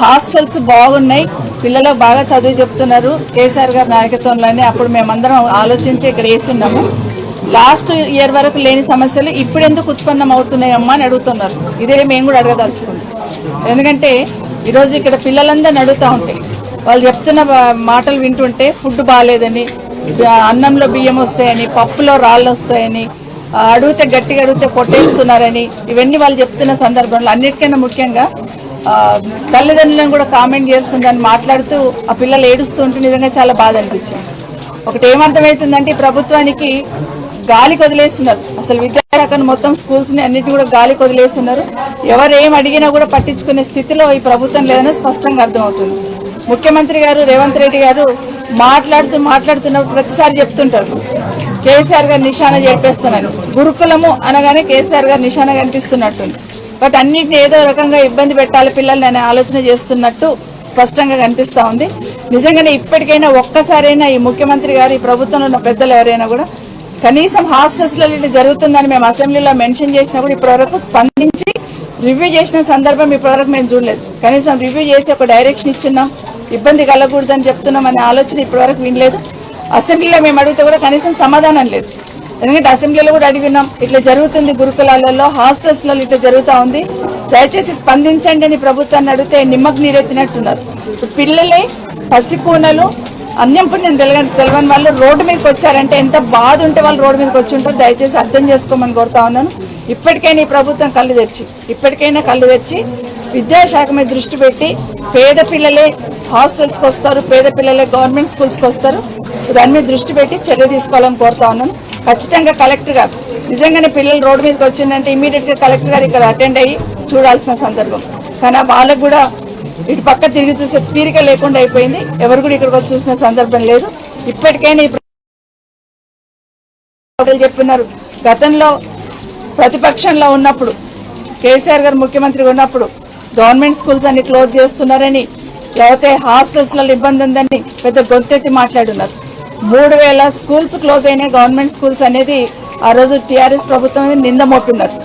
Hostels బాగున్నాయి. పిల్లలకు బాగా చదువు చెప్తున్నారు. కేసీఆర్ గారి నాయకత్వంలోనే అప్పుడు మేమందరం ఆలోచించి ఇక్కడ వేస్తున్నాము లాస్ట్ ఇయర్ వరకు లేని సమస్యలు ఇప్పుడు ఎందుకు ఉత్పన్నం అవుతున్నాయమ్మా అని అడుగుతున్నారు. ఇదే మేము కూడా అడగదలుచుకుంటాం ఎందుకంటే ఈరోజు ఇక్కడ పిల్లలందరిని అడుగుతూ ఉంటాయి వాళ్ళు చెప్తున్న మాటలు వింటుంటే ఫుడ్ బాగాలేదని అన్నంలో బియ్యం వస్తాయని పప్పులో రాళ్ళు వస్తాయని అడిగితే గట్టిగా అడిగితే కొట్టేస్తున్నారని ఇవన్నీ వాళ్ళు చెప్తున్న సందర్భంలో అన్నిటికైనా ముఖ్యంగా తల్లిదండ్రులను కూడా కామెంట్ చేస్తుందని మాట్లాడుతూ ఆ పిల్లలు ఏడుస్తుంటే నిజంగా చాలా బాధ అనిపించింది. ఒకటి ఏమర్థమవుతుందంటే ప్రభుత్వానికి గాలికి వదిలేస్తున్నారు అసలు విద్యాశాఖను మొత్తం స్కూల్స్ని అన్నిటి కూడా గాలికి వదిలేస్తున్నారు ఎవరు ఏం అడిగినా కూడా పట్టించుకునే స్థితిలో ఈ ప్రభుత్వం లేదని స్పష్టంగా అర్థమవుతుంది. ముఖ్యమంత్రి గారు రేవంత్ రెడ్డి గారు మాట్లాడుతూ మాట్లాడుతున్నప్పుడు ప్రతిసారి చెప్తుంటారు. కేసీఆర్ గారు నిశాన చెప్పేస్తున్నాను గురుకులము అనగానే కేసీఆర్ గారు నిశాన కనిపిస్తున్నట్టుంది. బట్ అన్నింటిని ఏదో రకంగా ఇబ్బంది పెట్టాలి పిల్లల్ని అనే ఆలోచన చేస్తున్నట్టు స్పష్టంగా కనిపిస్తూ ఉంది. నిజంగానే ఇప్పటికైనా ఒక్కసారైనా ఈ ముఖ్యమంత్రి గారు ఈ ప్రభుత్వంలో ఉన్న పెద్దలు ఎవరైనా కూడా కనీసం హాస్టల్స్లో ఇట్లా జరుగుతుందని మేము అసెంబ్లీలో మెన్షన్ చేసినప్పుడు ఇప్పటివరకు స్పందించి రివ్యూ చేసిన సందర్భం ఇప్పటివరకు మేము చూడలేదు. కనీసం రివ్యూ చేసి ఒక డైరెక్షన్ ఇచ్చున్నాం. ఇబ్బంది కలగకూడదని చెప్తున్నాం అనే ఆలోచన ఇప్పటివరకు వినలేదు. అసెంబ్లీలో మేము అడిగితే కూడా కనీసం సమాధానం లేదు. ఎందుకంటే అసెంబ్లీలో కూడా అడిగినాం ఇట్లా జరుగుతుంది గురుకులాలలో హాస్టల్స్లలో ఇట్లా జరుగుతూ ఉంది. దయచేసి స్పందించండి అని ప్రభుత్వాన్ని అడిగితే నిమ్మకు నీరెత్తినట్టున్నారు. పిల్లలే పసికూనలు అన్యం పుణ్యం తెలియని తెలియని వాళ్ళు రోడ్డు మీదకి వచ్చారంటే ఎంత బాధ ఉంటే వాళ్ళు రోడ్డు మీదకి వచ్చి ఉంటారు. దయచేసి అర్థం చేసుకోమని కోరుతా ఉన్నాను. ఇప్పటికైనా ఈ ప్రభుత్వం కళ్ళు తెచ్చి ఇప్పటికైనా కళ్ళు తెచ్చి విద్యాశాఖ మీద దృష్టి పెట్టి పేద పిల్లలే హాస్టల్స్కి వస్తారు పేద పిల్లలే గవర్నమెంట్ స్కూల్స్కి వస్తారు. దాని మీద దృష్టి పెట్టి చర్య తీసుకోవాలని కోరుతా ఉన్నాను ఖచ్చితంగా కలెక్టర్ గారు నిజంగానే పిల్లలు రోడ్డు మీదకి వచ్చిందంటే ఇమీడియట్గా కలెక్టర్ గారు ఇక్కడ అటెండ్ అయ్యి చూడాల్సిన సందర్భం. కానీ వాళ్ళకు కూడా ఇటు పక్క తిరిగి చూసే తీరిక లేకుండా అయిపోయింది. ఎవరు కూడా ఇక్కడికి వచ్చి చూసిన సందర్భం లేదు. ఇప్పటికైనా ఇప్పుడు చెప్తున్నారు గతంలో ప్రతిపక్షంలో ఉన్నప్పుడు కేసీఆర్ గారు ముఖ్యమంత్రిగా ఉన్నప్పుడు గవర్నమెంట్ స్కూల్స్ అన్ని క్లోజ్ చేస్తున్నారని లేకపోతే హాస్టల్స్లో ఇబ్బంది ఉందని పెద్ద గొంతెత్తి మాట్లాడున్నారు. మూడు వేల స్కూల్స్ క్లోజ్ అయినాయి గవర్నమెంట్ స్కూల్స్ అనేది ఆ రోజు టీఆర్ఎస్ ప్రభుత్వం నింద మోపున్నారు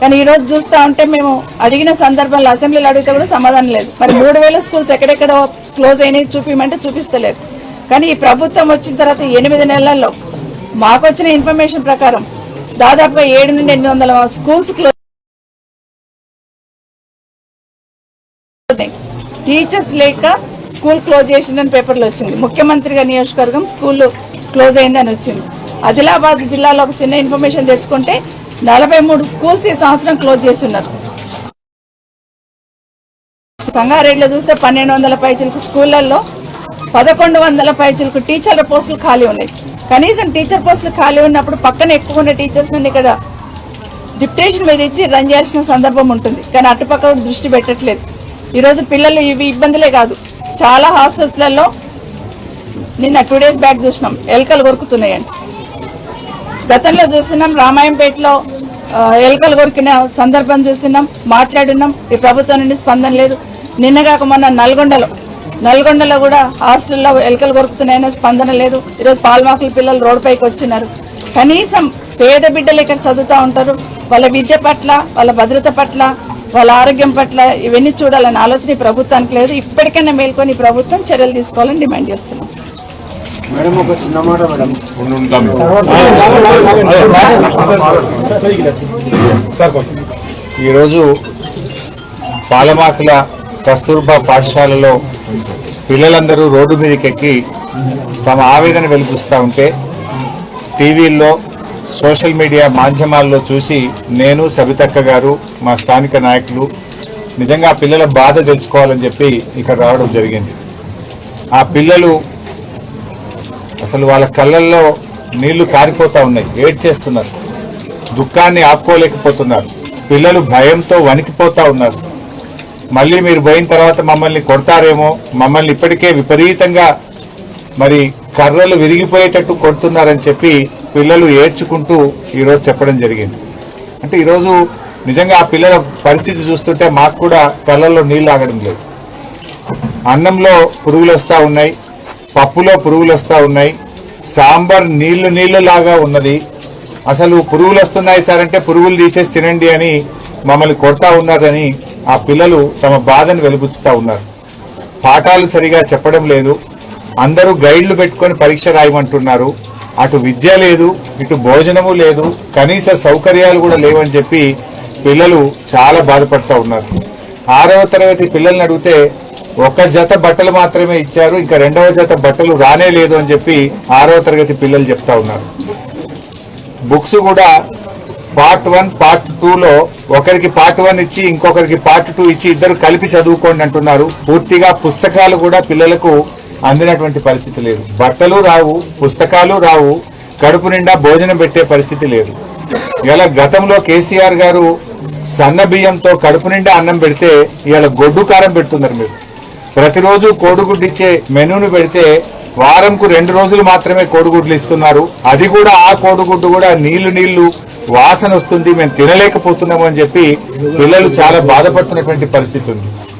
కానీ ఈ రోజు చూస్తా ఉంటే మేము అడిగిన సందర్భంలో అసెంబ్లీలో అడిగితే కూడా సమాధానం లేదు. మరి మూడు వేల స్కూల్స్ ఎక్కడెక్కడ క్లోజ్ అయినాయి చూపించమంటే చూపిస్తలేదు. కానీ ఈ ప్రభుత్వం వచ్చిన తర్వాత ఎనిమిది నెలల్లో మాకు వచ్చిన ఇన్ఫర్మేషన్ ప్రకారం దాదాపుగా ఏడు నుండి ఎనిమిది వందల స్కూల్స్ క్లోజ్ టీచర్స్ లేక స్కూల్ క్లోజ్ చేసిందని పేపర్లో వచ్చింది. ముఖ్యమంత్రిగా నియోజకవర్గం స్కూల్ క్లోజ్ అయిందని వచ్చింది. ఆదిలాబాద్ జిల్లాలో ఒక చిన్న ఇన్ఫర్మేషన్ తెచ్చుకుంటే నలభై మూడు స్కూల్స్ ఈ సంవత్సరం క్లోజ్ చేస్తున్నారు. సంగారెడ్డిలో చూస్తే పన్నెండు వందల పైచిలకు స్కూళ్ళల్లో పదకొండు వందల పైచిలకు టీచర్ల పోస్టులు ఖాళీ ఉన్నాయి. కనీసం టీచర్ పోస్టులు ఖాళీ ఉన్నప్పుడు పక్కన ఎక్కువ ఉన్న టీచర్స్ ఇక్కడ డిప్టేషన్ మీద ఇచ్చి రన్ చేయాల్సిన సందర్భం ఉంటుంది. కానీ అటుపక్క దృష్టి పెట్టట్లేదు. ఈరోజు పిల్లలు ఇవి ఇబ్బందులే కాదు. చాలా హాస్టల్స్లలో నిన్న టూ డేస్ బ్యాక్ చూసినాం. ఎలకలు కొరుకుతున్నాయండి గతంలో చూస్తున్నాం రామాయంపేటలో ఎలకలు ఎలుకలు కొరికిన సందర్భం చూస్తున్నాం మాట్లాడున్నాం ఈ ప్రభుత్వం నుండి స్పందన లేదు. నిన్నగాక మొన్న నల్గొండలో నల్గొండలో కూడా హాస్టల్లో ఎలుకలు కొరుకుతున్నాయనే స్పందన లేదు. ఈరోజు పాల్మాకుల పిల్లలు రోడ్డుపైకి వచ్చినారు. కనీసం పేద బిడ్డలు ఇక్కడ చదువుతూ ఉంటారు. వాళ్ళ విద్య పట్ల వాళ్ళ భద్రత పట్ల వాళ్ళ ఆరోగ్యం పట్ల ఇవన్నీ చూడాలనే ఆలోచన ఈ ప్రభుత్వానికి లేదు. ఇప్పటికైనా మేల్కొని ప్రభుత్వం చర్యలు తీసుకోవాలని డిమాండ్ చేస్తున్నాం. మేడం ఒక చిన్న మాట మేడం. ఈరోజు పాలమాకుల కస్తూర్బా పాఠశాలలో పిల్లలందరూ రోడ్డు మీదకి ఎక్కి తమ ఆవేదన వెలిపిస్తూ ఉంటే టీవీల్లో సోషల్ మీడియా మాధ్యమాల్లో చూసి నేను సబితక్క గారు మా స్థానిక నాయకులు నిజంగా పిల్లల బాధ తెలుసుకోవాలని చెప్పి ఇక్కడ రావడం జరిగింది. ఆ పిల్లలు అసలు వాళ్ళ కళ్ళల్లో నీళ్ళు కారిపోతా ఉన్నాయి. ఏడ్ చేస్తున్నారు దుఃఖాన్ని ఆపుకోలేకపోతున్నారు. పిల్లలు భయంతో వణికిపోతా ఉన్నారు. మళ్ళీ మీరు పోయిన తర్వాత మమ్మల్ని కొడతారేమో మమ్మల్ని ఇప్పటికే విపరీతంగా మరి కర్రలు విరిగిపోయేటట్టు కొడుతున్నారని చెప్పి పిల్లలు ఏడ్చుకుంటూ ఈరోజు చెప్పడం జరిగింది. అంటే ఈరోజు నిజంగా ఆ పిల్లల పరిస్థితి చూస్తుంటే మాకు కూడా కళ్ళల్లో నీళ్ళు ఆగడం లేదు. అన్నంలో పురుగులు వస్తూ ఉన్నాయి పప్పులో పురుగులు వస్తూ ఉన్నాయి సాంబార్ నీళ్ళు నీళ్ళు లాగా ఉన్నది. అసలు పురుగులు వస్తున్నాయి సార్ అంటే పురుగులు తీసేసి తినండి అని మమ్మల్ని కొడతా ఉన్నారని ఆ పిల్లలు తమ బాధను వెలుబుచ్చుతా ఉన్నారు. పాఠాలు సరిగా చెప్పడం లేదు. అందరూ గైడ్లు పెట్టుకొని పరీక్ష రాయమంటున్నారు. అటు విద్య లేదు ఇటు భోజనము లేదు కనీస సౌకర్యాలు కూడా లేవని చెప్పి పిల్లలు చాలా బాధపడతా ఉన్నారు. ఆరవ తరగతి పిల్లల్ని అడిగితే ఒక జత బట్టలు మాత్రమే ఇచ్చారు ఇంకా రెండవ జత బట్టలు రానే లేదు అని చెప్పి ఆరవ తరగతి పిల్లలు చెప్తా ఉన్నారు. బుక్స్ కూడా పార్ట్ వన్ పార్ట్ టూలో ఒకరికి పార్ట్ వన్ ఇచ్చి ఇంకొకరికి పార్ట్ టూ ఇచ్చి ఇద్దరు కలిపి చదువుకోండి అంటున్నారు. పూర్తిగా పుస్తకాలు కూడా పిల్లలకు అందినటువంటి పరిస్థితి లేదు. బట్టలు రావు పుస్తకాలు రావు కడుపు నిండా భోజనం పెట్టే పరిస్థితి లేదు. ఇలా గతంలో కేసీఆర్ గారు సన్న బియ్యంతో కడుపు నిండా అన్నం పెడితే ఇవాళ గొడ్డు కారం పెడుతున్నారు మీరు. ప్రతిరోజు కోడిగుడ్డు ఇచ్చే మెనూను పెడితే వారంకు రెండు రోజులు మాత్రమే కోడిగుడ్లు ఇస్తున్నారు. అది కూడా ఆ కోడిగుడ్డు కూడా నీళ్ళు నీళ్ళు వాసన వస్తుంది మేము తినలేకపోతున్నాము అని చెప్పి పిల్లలు చాలా బాధపడుతున్నటువంటి పరిస్థితి ఉంది.